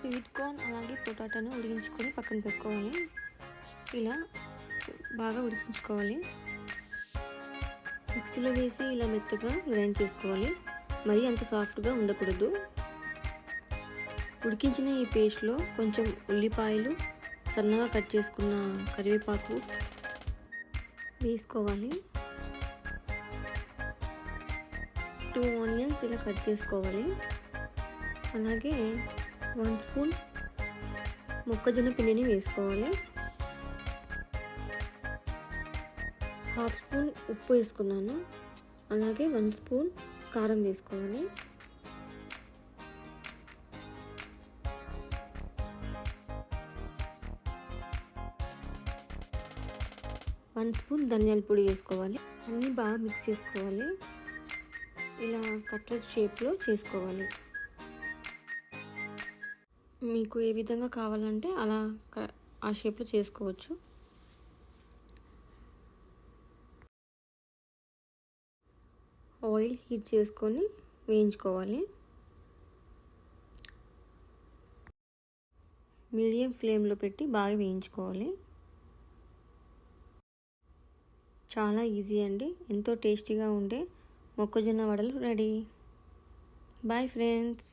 Sweet corn అలాగే పొటాటోను ఉడికించుకొని పక్కన పెట్టుకోవాలి. ఇలా బాగా ఉడికించుకోవాలి. మిక్సీలో వేసి ఇలా మెత్తగా గ్రైండ్ చేసుకోవాలి. మరీ అంత సాఫ్ట్గా ఉండకూడదు. ఉడికించిన ఈ పేస్ట్లో కొంచెం ఉల్లిపాయలు సన్నగా కట్ చేసుకున్న కరివేపాకు వేసుకోవాలి. టూ ఆనియన్స్ ఇలా కట్ చేసుకోవాలి. అలాగే వన్ స్పూన్ మొక్కజొన్న పిండిని వేసుకోవాలి. హాఫ్ స్పూన్ ఉప్పు వేసుకున్నాను. అలాగే వన్ స్పూన్ కారం వేసుకోవాలి. వన్ స్పూన్ ధనియాల పొడి వేసుకోవాలి. అన్నీ బాగా మిక్స్ చేసుకోవాలి. ఇలా కట్లెట్ షేప్లో చేసుకోవాలి. మీకు ఏ విధంగా కావాలంటే అలా ఆ షేప్లో చేసుకోవచ్చు. ఆయిల్ హీట్ చేసుకొని వేయించుకోవాలి. మీడియం ఫ్లేమ్లో పెట్టి బాగా వేయించుకోవాలి. చాలా ఈజీ అండి. ఎంతో టేస్టీగా ఉండే మొక్కజొన్న వడలు రెడీ. Bye friends.